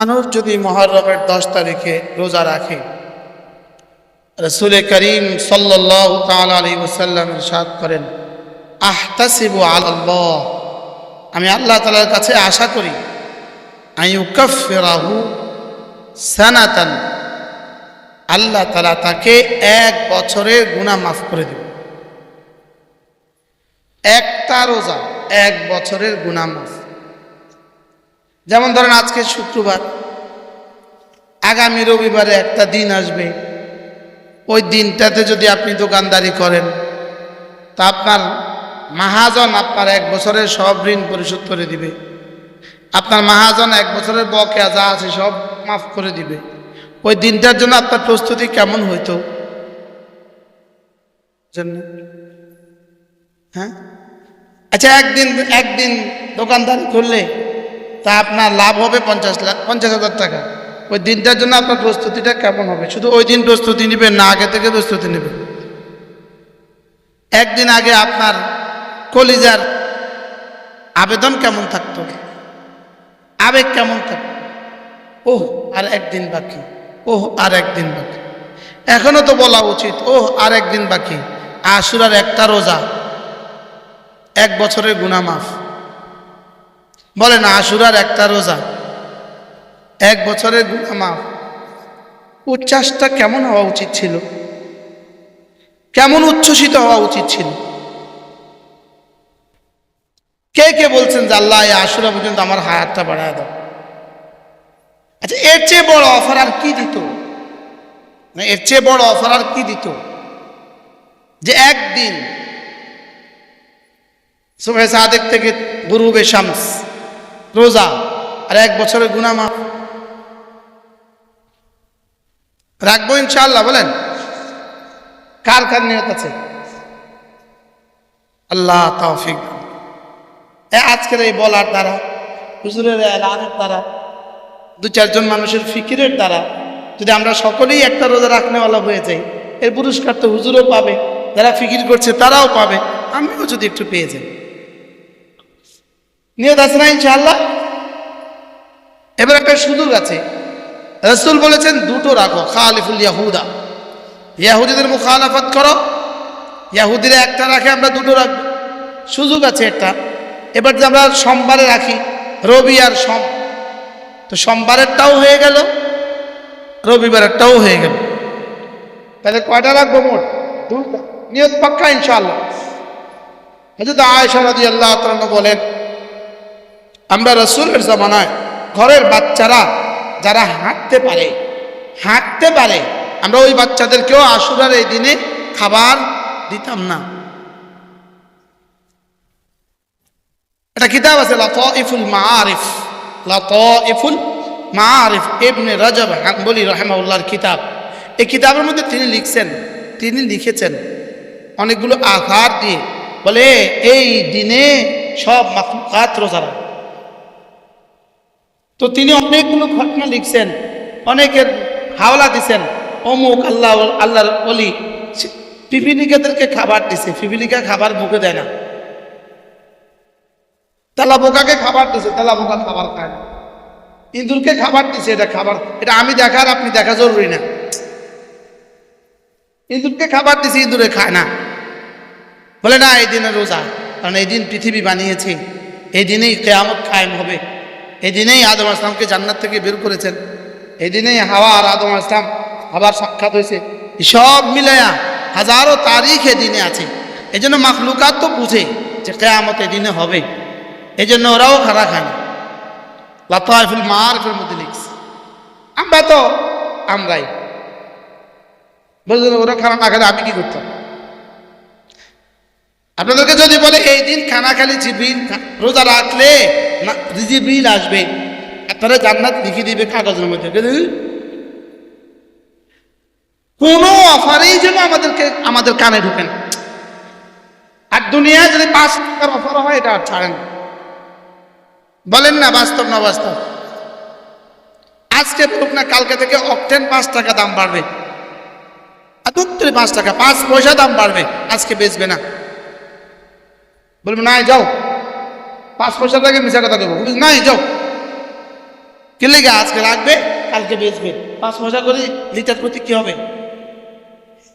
মানুষ যদি মহরমের দশ তারিখে রোজা রাখে, রসুল করিম সাল্লাহ তাল আলী ওসাল্লাম সাদ করেন, আহতাসিবু আল্লাহ আমি আল্লাহ তালার কাছে আশা করি আইউকাফেরাহু সানাতান, আল্লাহ তালা তাকে এক বছরের গুণা মাফ করে দেবে একটা রোজা এক বছরের গুণা মাফ। যেমন ধরেন আজকে শুক্রবার, আগামী রবিবারে একটা দিন আসবে। ওই দিনটাতে যদি আপনি দোকানদারি করেন, তা আপনার মাহাজন আপনার এক বছরের সব ঋণ পরিশোধ করে দিবে। আপনার মাহাজন এক বছরের বকেয়া যা আছে সব মাফ করে দিবে। ওই দিনটার জন্য আপনার প্রস্তুতি কেমন হইতো? হ্যাঁ? আচ্ছা একদিন একদিন দোকানদারি করলে তা আপনার লাভ হবে পঞ্চাশ লাখ, পঞ্চাশ হাজার টাকা। ওই দিনটার জন্য আপনার প্রস্তুতিটা কেমন হবে? শুধু ওই দিন প্রস্তুতি নেবেন না, আগে থেকে প্রস্তুতি নেবেন। একদিন আগে আপনার কলিজার আবেদন কেমন থাকতো? আবেগ কেমন থাকতো? ওহ, আর একদিন বাকি। ওহ, আর একদিন বাকি। এখনও তো বলা উচিত, ওহ, আর একদিন বাকি। আশুরার একটা রোজা। এক বছরের গুণামাফ বলে না আশুরার একটা রোজা। এক বছরের গুণামাফ উচ্ছ্বাসটা কেমন হওয়া উচিত ছিল? কেমন উচ্ছ্বসিত হওয়া উচিত ছিল? কে কে বলছেন যে, আল্লাহ, এই আশুরা পর্যন্ত আমার হায়াতটা বাড়ায় দাও আচ্ছা এর চেয়ে বড় অফার আর কি দিত? এর চেয়ে বড় অফার আর কি দিত? যে একদিন সুবে সাদেক থেকে গুরুবে শামস রোজা আর এক বছরের গুনামা রাখব ইনশাআল্লাহ, বলেন। কার কার নিয়ত আছে? আল্লাহ তৌফিক এ আজকের এই বলার দ্বারা, হুজুরের এলানের দ্বারা, দু চারজন মানুষের ফিকিরের দ্বারা, যদি আমরা সকলেই একটা রোজা রাখনেওয়ালা হয়ে যাই, এর পুরস্কার তো হুজুরও পাবে, যারা ফিকির করছে তারাও পাবে আমিও যদি একটু পেয়ে যাই। নিয়ত আছে না ইনশাআল্লাহ? এবার একটা সুযোগ আছে। রসুল বলেছেন, দুটো রাখো, খালিফুল ইয়াহুদা। ইয়াহুদিদের মুখালাফত করো। ইয়াহুদিরা একটা রাখে, আমরা দুটো রাখব। সুযোগ আছে একটা। এবার যে আমরা সোমবারে রাখি, রবি আর সোম, তো সোমবারেরটাও হয়ে গেল, রবিবারেরটাও হয়ে গেল। তাহলে কয়টা রাখব মোট? দুটা নিয়ত পাক্কা, ইনশাআল্লাহ। হজরত আয়েশা রাদিয়াল্লাহু আল্লাহ বলেন, আমরা রসুলের জামানায় ঘরের বাচ্চারা যারা হাঁটতে পারে হাঁটতে পারে, আমরা ওই বাচ্চাদেরকেও আশুরার এই দিনে খাবার দিতাম না। এটা কিতাব আছে, লতইফুল মারিফ লতইফুল মারিফ ইবনে রজব হাম্বলি রহমাউল্লাহর কিতাব। এই কিতাবের মধ্যে তিনি লিখছেন, তিনি লিখেছেন অনেকগুলো আঘাত দিয়ে, বলে এই দিনে সব মাখলুকাত রোজা রাখে। তো তিনি অনেকগুলো ঘটনা লিখছেন, অনেকের হাওলা দিছেন। অমুক আল্লাহ আল্লাহর অলি পিপিলিকাদেরকে খাবার দিছে, পিপিলিকা খাবার মুখে দেয় না। তেলা বোকাকে খাবার দিছে তেলা বোকা খাবার খায় না। ইঁদুরকে খাবার দিছে, এটা খাবার, এটা আমি দেখার, আপনি দেখা জরুরি না। ইঁদুরকে খাবার দিছে, ইঁদুরে খায় না। বলে, না, এই দিনে রোজা, কারণ এই দিন পৃথিবী বানিয়েছে, এই দিনেই কেয়ামত কায়েম হবে। এই দিনেই আদম আসলামকে জান্নাত থেকে বের করেছেন। এই দিনেই হাওয়া আর আদম আসলাম আবার সাক্ষাৎ হয়েছে। সব মিলায়া হাজারো তারিখ এ দিনে আছে। এই জন্য মাখলুকাত তো বুঝে যে কেয়ামত এই দিনে হবে। এই জন্য ওরাও খারা খায়। না লাতাইফুল মার্কের মধ্যে লিখছে। আমরা তো আমরাই। বুঝলেন ওরা খানা না খেলে আমি কি করতাম? আপনাদেরকে যদি বলে এই দিন খানা খালি জিবিল রোজা রাখলে না আসবে, আপনারা জান্নাত লিখে দিবে কাগজের মধ্যে, কোনো? অফারেই যেন আমাদেরকে, আমাদের কানে ঢুকেন আর দুনিয়ায় যদি পাঁচ টাকার অফার হয়, এটা আর ছাড়েন বলেন না, বাস্তব না বাস্তব আজকে বলুক না, কালকে থেকে অকটেন পাঁচ টাকা দাম বাড়বে। আর দুত্তরে পাঁচ টাকা, পাঁচ পয়সা দাম বাড়বে, আজকে বেচবে না। বলব নাই যাও। পাঁচ পয়সা টাকা মিশা কথা দেবো নাই, যাও। কি লেগে? আজকে লাগবে, কালকে বেচবে। পাঁচ পয়সা করে লিটার প্রতি কি হবে?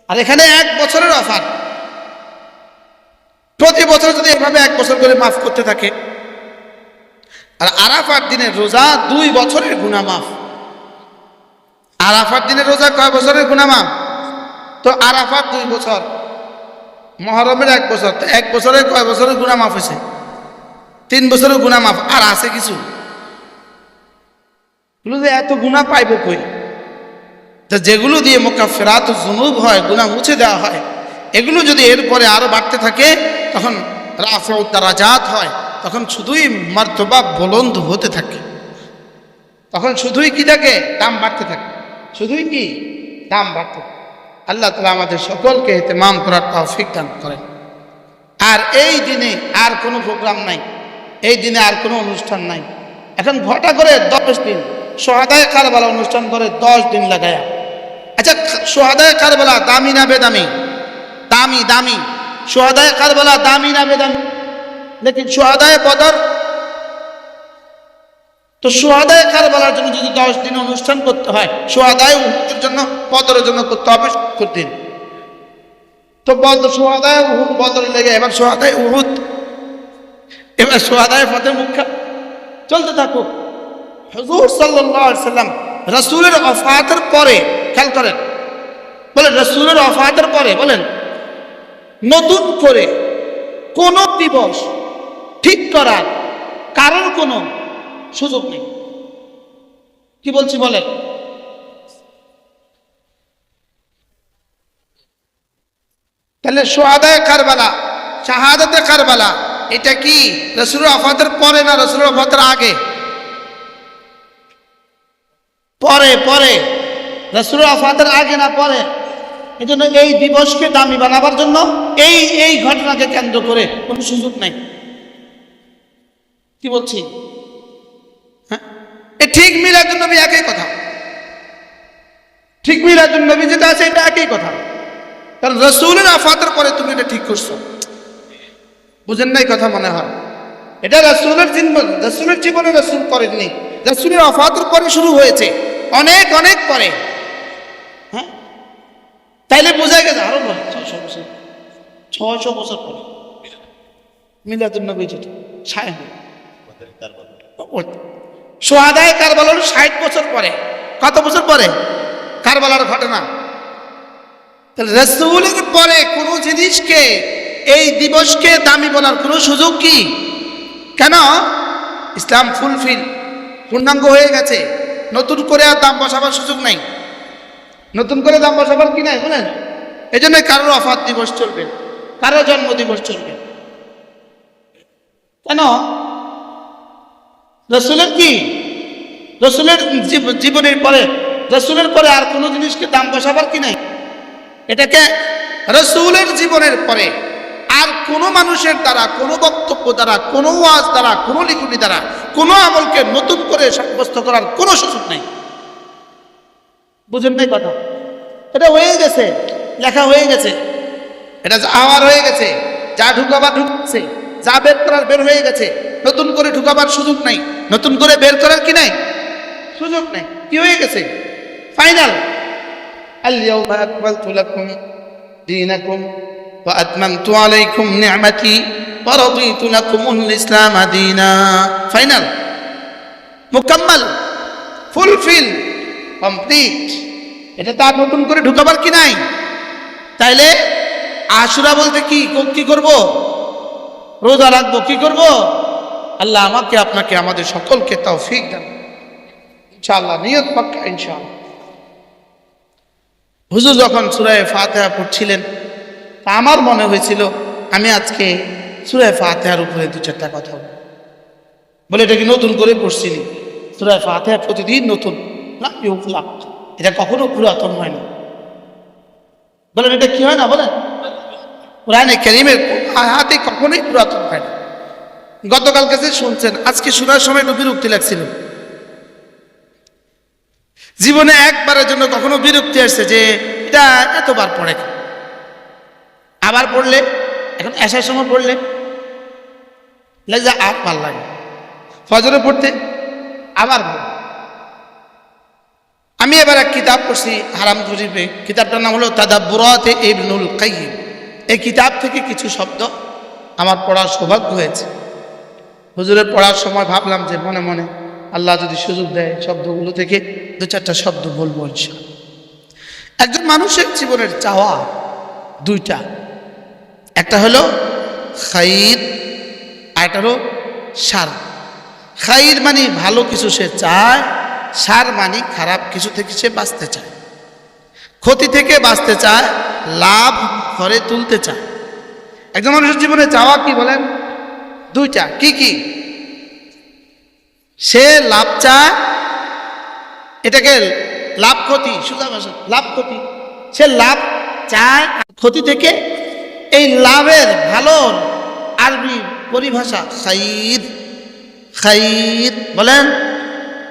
আর এখানে এক বছরের অফার। প্রতি বছর যদি এভাবে এক বছর করে মাফ করতে থাকে, আর আরাফার দিনের রোজা দুই বছরের গুণা মাফ আরাফার দিনের রোজা কয় বছরের গুণা মাফ তো আরাফার দুই বছর, মহরমের এক বছর, তো এক বছরে কয় বছরের গুণা মাফ হয়েছে তিন বছরের গুণা মাফ আর আছে কিছু। যে এত গুণা পাইব কই? তা যেগুলো দিয়ে মোকা ফেরাত জুনুব হয়, গুণা মুছে দেওয়া হয়, এগুলো যদি এরপরে আরও বাড়তে থাকে, তখন রাফাউ হয়, তখন শুধুই মর্তবা বলন্দ হতে থাকে। তখন শুধুই কি থাকে? দাম বাড়তে থাকে। শুধুই কি? দাম বাড়তে থাকে। আল্লাহ তালা আমাদের সকলকে এতেমাম করার তৌফিক দান করেন। আর এই দিনে আর কোনো প্রোগ্রাম নাই। এই দিনে আর কোনো অনুষ্ঠান নাই। এখন ঘটা করে দশ দিন, সোহাদায় কারবালা অনুষ্ঠান করে দশ দিন লাগায়া। আচ্ছা সোহাদায় কারবালা দামি না বেদামি? দামি দামি। সোহাদায় কারবালা দামি না বেদামি? লেকিন সোহাদায় বদর? তো সোহাদায় কারবালার জন্য যদি দশ দিন অনুষ্ঠান করতে হয়, সোহাদায় উহুদের জন্য, বদরের জন্য করতে হবে সত্তর দিন। তো বদ, সোহাদায় উহুদ বদর লেগে, এবার সোহাদায় উহুদ এবার সোহাদায় ফতে মুখা। চলতে থাকুক। হজুর সাল্লাম রসুলের অফাতের পরে, খেয়াল করেন, বলেন রসুলের অফাতের পরে, বলেন, নতুন করে কোন দিবস ঠিক করার কারোর কোনো সুযোগ নেই। কি বলছি বলেন? তাহলে সোহাদায় কারবালা, শাহাদাতে কারবালা এটা কি? রসুলের আফাতের পরে না রসুলের অফাতের আগে? পরে পরে। রসুলের আফাতের আগে না পরে? এই জন্য এই দিবসকে দামি বানাবার জন্য এই এই ঘটনাকে কেন্দ্র করে কোনো সুযোগ নাই। কি বলছি? হ্যাঁ? ঠিক মিলাদুল নবী একই কথা। ঠিক মিলাদুল নবী যেটা আছে এটা একই কথা। কারণ রসুলের আফাতের পরে তুমি এটা ঠিক করছ। বুঝেন নাই কথা মনে হয়। এটা রসুলের জীবন রসুলের জীবনে রসুল করেননি। রসুলের অফাতের পরে শুরু হয়েছে। অনেক অনেক পরে। হ্যাঁ? তাইলে বোঝা গেছে আরও বলে ছয়শো বছর। ছয়শো বছর পরে। মিলাদুল নবী যেটা। ছায় সোহাদায় কারবালার ষাট বছর পরে। কত বছর পরে? কারবালার ঘটনা। তাহলে রসুলের পরে কোনো জিনিসকে এই দিবসকে দামি বলার কোনো সুযোগ কি? কেন? ইসলাম ফুলফিল, পূর্ণাঙ্গ হয়ে গেছে। নতুন করে আর দাম বসাবার সুযোগ নাই। নতুন করে দাম বসাবার কি নাই, বলেন? এই জন্য কারোর অফাত দিবস চলবে কারও জন্ম দিবস চলবে। কেন? রসুলের কি? রসুলের জীবনের পরে, রসুলের পরে আর কোনো জিনিসকে দাম বসাবার কি নাই? এটাকে রসুলের জীবনের পরে আর কোনো মানুষের দ্বারা, কোনো বক্তব্য দ্বারা, কোনো ওয়াজ দ্বারা, কোনো লিখুনি দ্বারা, কোনো আমলকে নতুন করে সাব্যস্ত করার কোনো সুযোগ নেই। বুঝেন নাই কথা? এটা হয়ে গেছে, লেখা হয়ে গেছে। এটা আওয়ার হয়ে গেছে, যা ঢুকাবার ঢুকছে যা বের করার বের হয়ে গেছে, নতুন করে ঢুকাবার সুযোগ নাই, নতুন করে বের করার কি নাই? সুযোগ নাই। কি হয়ে গেছে? ফাইনাল আল্লাহ দিনাকুম। وأتممت عليكم نعمتي ورضيت لكم الإسلام دينا ফাইনাল মুকাম্মাল ফুলফিল কমপ্লিট এটা তার নতুন করে ঢুকাবার কি নাই তাইলে আশুরা বলতে কি কি করব রোজা রাখবো কি করব আল্লাহ আমাকে আপনাকে আমাদের সকলকে তৌফিক দেন ইনশাআল্লাহ নিয়ত পাক্কা ইনশাআল্লাহ হুজুর যখন সুরায় ফাতেহা পড়ছিলেন তা আমার মনে হয়েছিল, আমি আজকে সুরায় ফাতেহার উপরে দু চারটা কথা বলব। বলে এটা কি নতুন করে পড়ছিলি সুরায় ফাতেহা প্রতিদিন নতুন। না এটা কখনো পুরাতন হয় না। বলেন, এটা কি হয় না বলেন? কোরআনে কেরিমের হাতে কখনোই পুরাতন হয় না। গতকাল কাছে শুনছেন, আজকে শোনার সময় একটু বিরক্তি লাগছিল। জীবনে একবারের জন্য কখনো বিরক্তি আসছে যে, এটা এতবার পড়ে? আবার পড়লে, এখন আসার সময় পড়লে লাগে আর ভালো লাগে। ফজরে পড়তে আবার আমি এবার এক কিতাব পড়ছি হারাম শরীফে। কিতাবটার নাম হলো তাদাব্বুরাতে ইবনুল কাইয়িম। এই কিতাব থেকে কিছু শব্দ আমার পড়ার সৌভাগ্য হয়েছে। হুজুরের পড়ার সময় ভাবলাম যে মনে মনে আল্লাহ যদি সুযোগ দেয় শব্দগুলো থেকে দু চারটা শব্দ বলব। একজন মানুষের জীবনের চাওয়া দুইটা। একটা হলো খাইর, আর একটা হলো সার। খাইর মানে ভালো কিছু সে চায়, সার মানে খারাপ কিছু থেকে সে বাঁচতে চায়। ক্ষতি থেকে বাঁচতে চায়, লাভ ঘরে তুলতে চায়। একজন মানুষের জীবনে চাওয়া কি বলেন? দুইটা। কি কি? সে লাভ চায়, এটাকে লাভ ক্ষতি ভাষা, লাভ ক্ষতি। সে লাভ চায় ক্ষতি থেকে এই লাভের ভালো আরবি পরিভাষা সাইদ খাইর বলেন,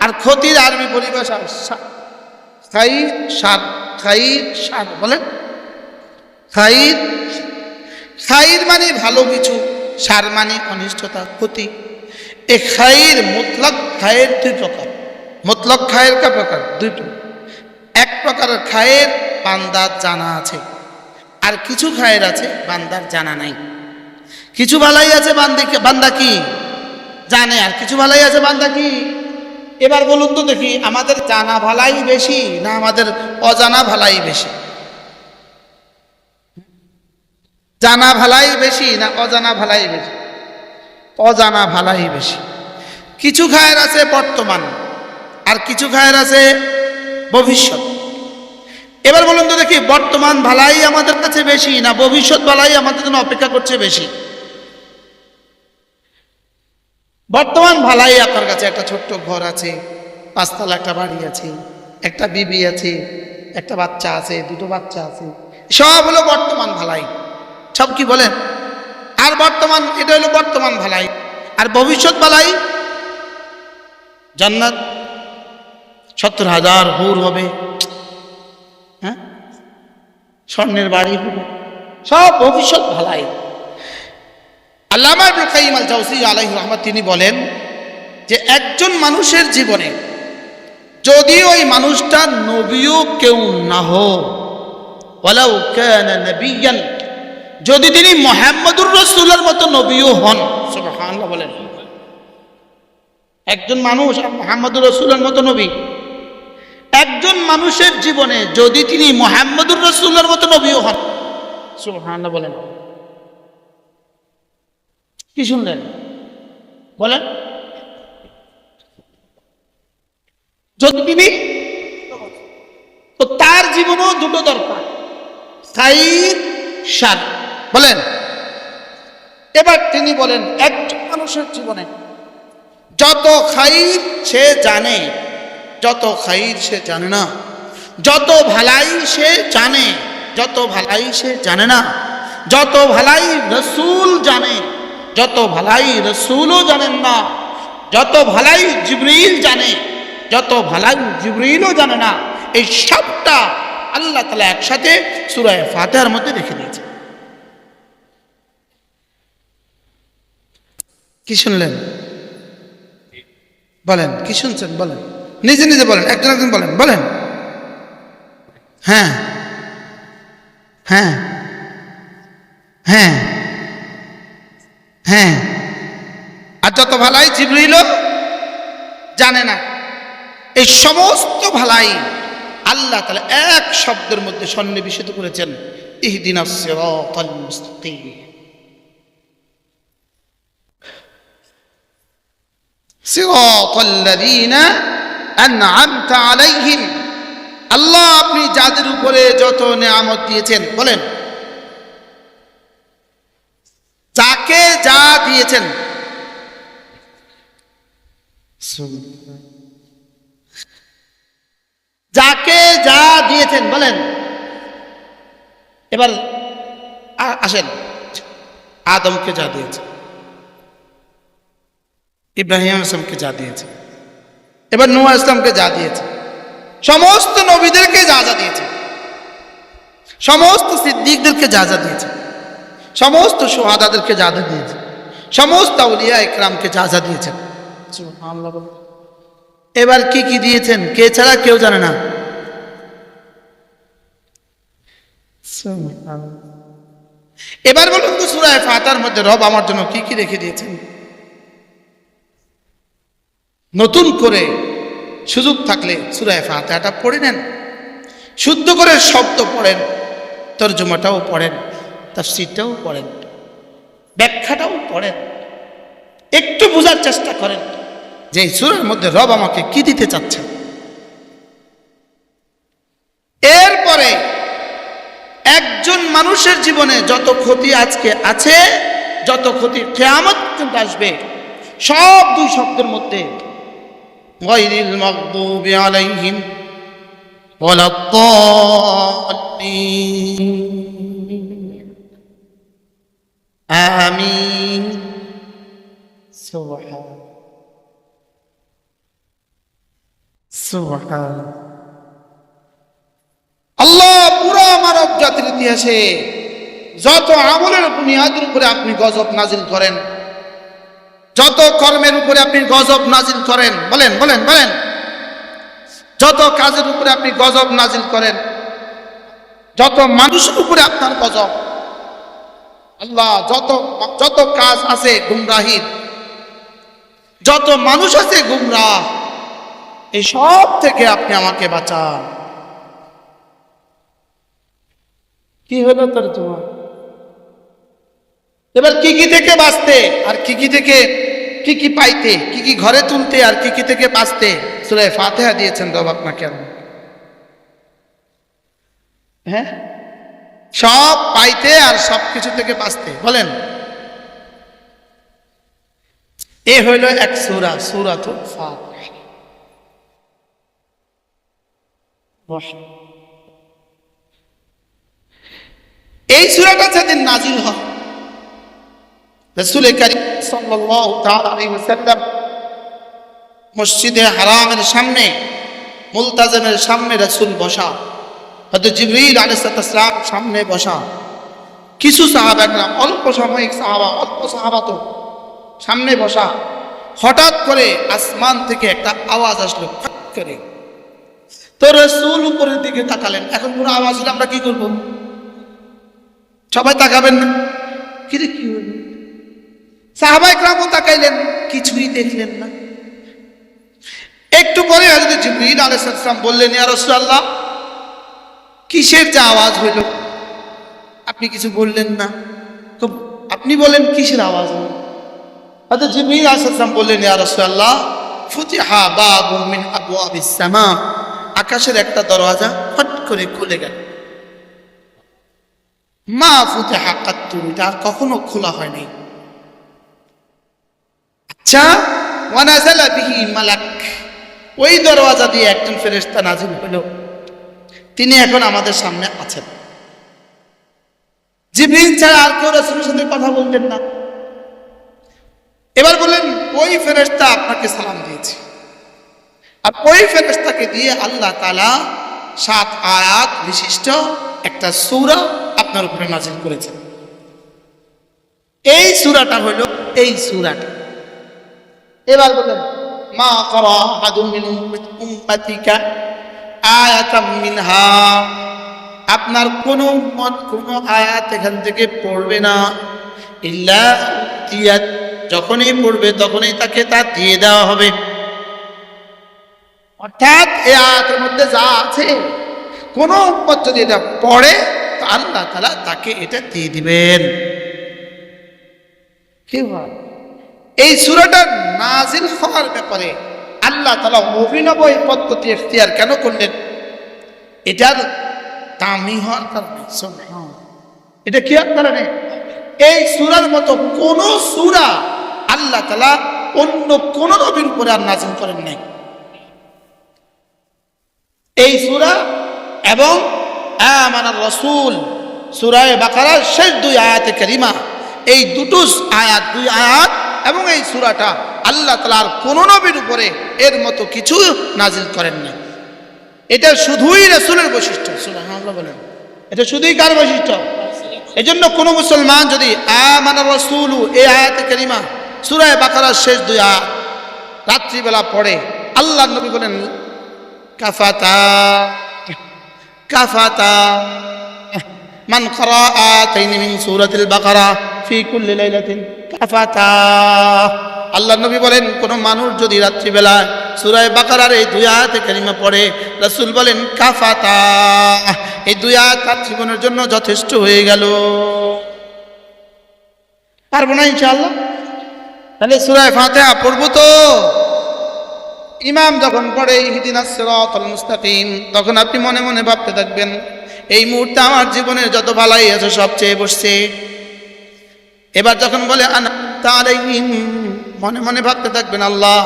আর ক্ষতির আরবি পরিভাষা সা- খাইর সার খাইর সার বলেন। খাইর খাইর মানে ভালো কিছু সার মানে অনিষ্টতা, ক্ষতি। এ খাইর মুতলক খায়ের দুই প্রকার। মুতলক খায়ের কা প্রকার? দুই এক প্রকারের খায়ের বান্দার জানা আছে। আর কিছু খায়ের আছে, বান্দার জানা নাই। কিছু ভালাই আছে বান্দিকে, বান্দা কি? জানে, আর কিছু ভালাই আছে বান্দা কি? এবার বলুন তো দেখি, আমাদের জানা ভালাই বেশি না আমাদের অজানা ভালাই বেশি? জানা ভালাই বেশি না অজানা ভালাই বেশি? অজানা ভালাই বেশি। কিছু খায়ের আছে বর্তমান, আর কিছু খায়ের আছে ভবিষ্যৎ। এবার বলুন তো দেখি, বর্তমান ভালাই আমাদের কাছে বেশি না ভবিষ্যৎ ভালাই আমাদের জন্য অপেক্ষা করছে বেশি? বর্তমান ভালাই আপনার কাছে একটা ছোট্ট ঘর আছে, পাঁচতলা একটা বাড়ি আছে, একটা বিবি আছে, একটা বাচ্চা আছে, দুটো বাচ্চা আছে, সব হলো বর্তমান ভালাই। সব কি বলেন? আর বর্তমান, এটা হলো বর্তমান ভালাই। আর ভবিষ্যৎ ভালাই? জান্নাত। সত্তর হাজার হুর হবে। স্বর্ণের বাড়ি হবে সব ভবিষ্যৎ ভালাই। আল্লামা আল তিনি বলেন যে, একজন মানুষের জীবনে যদি ওই মানুষটা নবীও কেউ না হোক যদি তিনি মোহাম্মদুর রসুলের মতো নবীও হন বলেন। একজন মানুষ মোহাম্মদুর রসুলের মতো নবী একজন মানুষের জীবনে যদি তিনি মোহাম্মদুর রসুলের মতো নবীও হন। সুবহানাল্লাহ বলেন। কি শুনলেন? বলেন। যদি তিনি তো তার জীবনেও দুটো দরকার। খাইর সার বলেন। এবার তিনি বলেন, একজন মানুষের জীবনে যত খাইর সে জানে যত খাইর সে জানে না, যত ভালাই সে জানে, যত ভালাই সে জানে না, যত ভালাই রসুল জানে, যত ভালাই রসুলও জানেন না, যত ভালাই জিবরিল জানে, যত ভালাই জিবরিলও জানে না, এই সবটা আল্লাহ তালা একসাথে সুরায় ফাতেহার মধ্যে রেখে দিয়েছে। কি শুনলেন? বলেন, কি শুনছেন? বলেন। নিজে নিজে বলেন, একজন একজন বলেন বলেন। হ্যাঁ। হ্যাঁ। হ্যাঁ। হ্যাঁ। আর যত ভালাই জিবরিল জানে না, এই সমস্ত ভালাই আল্লাহ তালা এক শব্দের মধ্যে সন্নিবেশিত করেছেন, ইহদিনা সিরাতাল আলাইহিম। আল্লাহ আপনি যাদের উপরে যত নেয়ামত দিয়েছেন, বলেন। যাকে যা দিয়েছেন। যাকে যা দিয়েছেন, বলেন। এবার আসেন। আদমকে যা দিয়েছে। ইব্রাহিম আসলামকে যা দিয়েছে। এবার নুয়া ইসলামকে যা দিয়েছে। সমস্ত নবীদেরকে যা যা দিয়েছে। সমস্ত সিদ্দিকদেরকে যা যা দিয়েছে। সমস্ত সোহাদাদেরকে যা যা দিয়েছে। সমস্ত আউলিয়া একরামকে যা যা দিয়েছেন এবার কি কি দিয়েছেন? কে ছাড়া কেউ জানে না। এবার বলুন তো সুরায় ফাতার মধ্যে রব আমার জন্য কি কি রেখে দিয়েছেন? নতুন করে সুযোগ থাকলে সুরায় ফাতাটা পড়ে নেন। শুদ্ধ করে শব্দ পড়েন, তর্জমাটাও পড়েন তার তাফসিরটাও পড়েন, ব্যাখ্যাটাও পড়েন। একটু বোঝার চেষ্টা করেন যে এই সুরের মধ্যে রব আমাকে কি দিতে চাচ্ছেন। এরপরে একজন মানুষের জীবনে যত ক্ষতি আজকে আছে, যত ক্ষতি কেয়ামত পর্যন্ত আসবে, সব দুই শব্দের মধ্যে গায়রিল মাগদুবি আলাইহিম ওয়ালাদ-দাল্লিন আমিন সুবহান সুবহান আল্লাহ পুরো মানব জাতির ইতিহাসে যত আমলের বুনিয়াদের উপরে আপনি গজব নাজিল করেন যত কর্মের উপরে আপনি গজব নাজিল করেন, বলেন বলেন বলেন। যত কাজের উপরে আপনি গজব নাজিল করেন, যত মানুষের উপরে আপনার গজব, আল্লাহ, যত যত কাজ আছে গুমরাহির, যত মানুষ আছে গুমরাহ, এই সব থেকে আপনি আমাকে বাঁচান। কি হলো তোর তোমার এবার কি কি থেকে বাঁচতে, আর কি কি থেকে কি কি পাইতে, কি কি ঘরে তুলতে আর কি কি থেকে বাঁচতে? সুরায় ফাতেহা দিয়েছেন রব আপনাকে হ্যাঁ? সব পাইতে আর সব কিছু থেকে বাঁচতে, বলেন। এ হইল এক সুরা সুরা তো এই সুরাটা যেদিন নাজিল হয় মসজিদে হারামের সামনে, মুলতাজমের সামনে রসুল বসা হয়তো জিবরিল আলাইহিস সামনে বসা। কিছু সাহাবা একরাম অল্প সাময়িক সাহাবা, অল্প সাহাবা তো সামনে বসা। হঠাৎ করে আসমান থেকে একটা আওয়াজ আসলো করে। তো রসুল উপরের দিকে তাকালেন। এখন কোনো আওয়াজ আমরা কি করব? সবাই তাকাবেন না। কি হলো? সাহাবাই গ্রামও তাকাইলেন, কিছুই দেখলেন না। একটু পরে হযরত জিবরিল আলাইহিস সালাম বললেন, ইয়া রাসূলুল্লাহ, কিসের যে আওয়াজ হইল? আপনি কিছু বললেন না। তো আপনি বলেন, কিসের আওয়াজ হলো হযরত জিবরিল আলাইহিস সালাম বললেন, ইয়া রাসূলুল্লাহ, ফুতিহা বাবুম মিন আবওয়াবিস সামা। আকাশের একটা দরওয়াজা ফট করে খুলে গেল। মা ফুতে হাকাত্তু এটা আর কখনো খোলা হয়নি আচ্ছা ওয়ানাজালা বিহি মালাক। ওই দরওয়াজা দিয়ে একজন ফেরেশতা নাজিল হলো। তিনি এখন আমাদের সামনে আছেন। জিবরিল ছাড়া আর কেউ রাসূলের সাথে কথা বলতেন না। এবার বলেন ওই ফেরেশতা আপনাকে সালাম দিয়েছে। আর ওই ফেরেশতাকে দিয়ে আল্লাহ তাআলা সাত আয়াত বিশিষ্ট একটা সূরা আপনার উপরে নাজিল করেছেন। এই সূরাটা হলো, এই সূরাটা। এবার বলেন মা করা মিনহা। আপনার কোনো উম্মত কোনো আয়াত এখান থেকে পড়বে না। ইল্লা যখনই পড়বে তখনই তাকে তা দিয়ে দেওয়া হবে। অর্থাৎ এই আয়াতের মধ্যে যা আছে, কোনো উম্মত যদি এটা পড়ে আল্লাহ তালা তাকে এটা দিয়ে দিবেন। কি হয়? এই সুরাটা নাজিল হওয়ার ব্যাপারে আল্লাহ তালা অভিনব এই পদ্ধতি এখতিয়ার কেন করলেন? এটার দামি হওয়ার কারণে। এটা কি হওয়ার কারণে এই সুরার মতো কোন সুরা আল্লাহ তালা অন্য কোন নবীর উপরে আর নাজিল করেন নাই। এই সুরা এবং আমানার রসুল সুরায় বাকারার শেষ দুই আয়াতে কারিমা, এই দুটো আয়াত, দুই আয়াত এবং এই সুরাটা আল্লাহ তালার কোন নবীর উপরে এর মতো কিছু নাজিল করেন না এটা শুধুই রসুলের বৈশিষ্ট্য, সুবহানাল্লাহ বলেন। এটা শুধুই কার বৈশিষ্ট্য? এজন্য কোন মুসলমান যদি আমানার রসুল, এই আয়াতে কারিমা, সুরায় বাকারার শেষ দুই আয়াত, রাত্রিবেলা পড়ে আল্লাহ নবী বলেন, কাফাতা কাফাতা। মান খরা আতাইনি মিন সূরাতিল বাকারা ফি কুল্লি লাইলাতিন কাফাতা। আল্লাহ নবী বলেন, কোন মানুষ যদি রাত্রিবেলা সুরায় বাকারার এই দুই আয়াতে কারিমা পড়ে, রাসূল বলেন, কাফাতা। এই দুই আয়াত তার জীবনের জন্য যথেষ্ট হয়ে গেল। পারব না ইনশাআল্লাহ? তাহলে সুরায় ফাতিহা পড়ব তো। ইমাম যখন পড়ে, ইহদিনাস সিরাতাল মুস্তাকিম, তখন আপনি মনে মনে ভাবতে থাকবেন এই মুহূর্তে আমার জীবনের যত ভালাই আছে সব চেয়ে বসছে। এবার যখন বলে মনে মনে ভাবতে থাকবেন, আল্লাহ,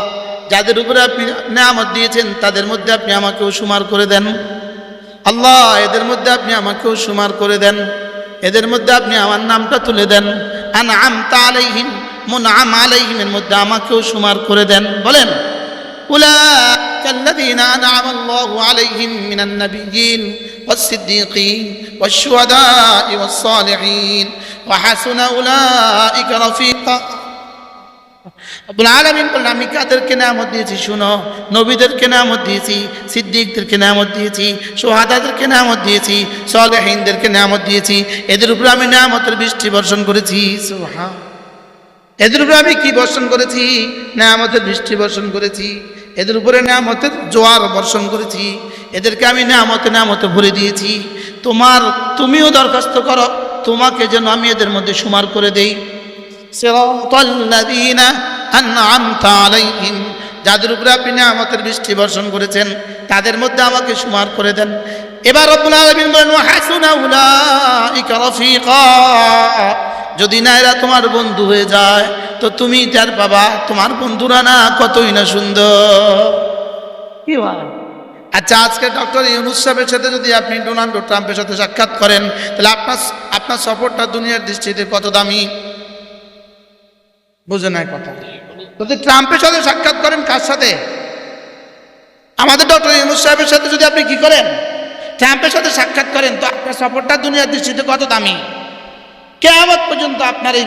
যাদের উপরে আপনি নেয়ামত দিয়েছেন, তাদের মধ্যে আপনি আমাকেও সুমার করে দেন। আল্লাহ, এদের মধ্যে আপনি আমাকেও সুমার করে দেন। এদের মধ্যে আপনি আমার নামটা তুলে দেন। আনআমতা আলাইহিম, মুনআম আলাইহিমের মধ্যে আমাকেও সুমার করে দেন। বলেন। أولئك الذين أنعم الله عليهم من النبيين والصديقين والشهداء والصالحين وحسن أولئك رفيقا আব্দুল আলমিন বললেন আমি কাদেরকে নামত দিয়েছি শুনো নবীদেরকে নামত দিয়েছি সিদ্দিকদেরকে নামত দিয়েছি সোহাদাদেরকে নামত দিয়েছি সলেহিনদেরকে নামত দিয়েছি এদের উপরে আমি নামতের বৃষ্টি বর্ষণ করেছি সুবহান এদের উপরে আমি কি বর্ষণ করেছি নামতের বৃষ্টি বর্ষণ করেছি এদের উপরে নামতের জোয়ার বর্ষণ করেছি। এদেরকে আমি নামতে নামতে ভরে দিয়েছি। তোমার, তুমিও দরখাস্ত করো। তোমাকে যেন আমি এদের মধ্যে সুমার করে দেই। যাদের উপরে আপনি নামতের বৃষ্টি বর্ষণ করেছেন, তাদের মধ্যে আমাকে সুমার করে দেন। এবার যদি না এরা তোমার বন্ধু হয়ে যায় তো তুমি যার বাবা তোমার বন্ধুরা না কতই না সুন্দর। কি আচ্ছা আজকে ডক্টর ইউনুস সাহেবের সাথে যদি আপনি ডোনাল্ড ট্রাম্পের সাথে সাক্ষাৎ করেন তাহলে আপনার আপনার সফরটা দুনিয়ার দৃষ্টিতে কত দামি? বুঝে নাই কথা। যদি ট্রাম্পের সাথে সাক্ষাৎ করেন কার সাথে? আমাদের ডক্টর ইউনুস সাহেবের সাথে যদি আপনি কি করেন? ট্রাম্পের সাথে সাক্ষাৎ করেন তো আপনার সফরটা দুনিয়ার দৃষ্টিতে কত দামি? কেমন পর্যন্ত আপনার এই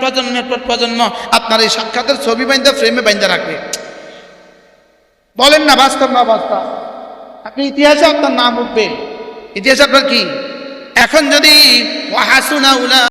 প্রজন্মের পর প্রজন্ম আপনার এই সাক্ষাতের ছবি বাইন্দা ফ্রেমে বাইন্দা রাখবে। বলেন না, বাস্তব না বাস্তব? আপনি ইতিহাসে আপনার নাম উঠবে। ইতিহাসে আপনার কি? এখন যদি ওয়াহাসুনা উলা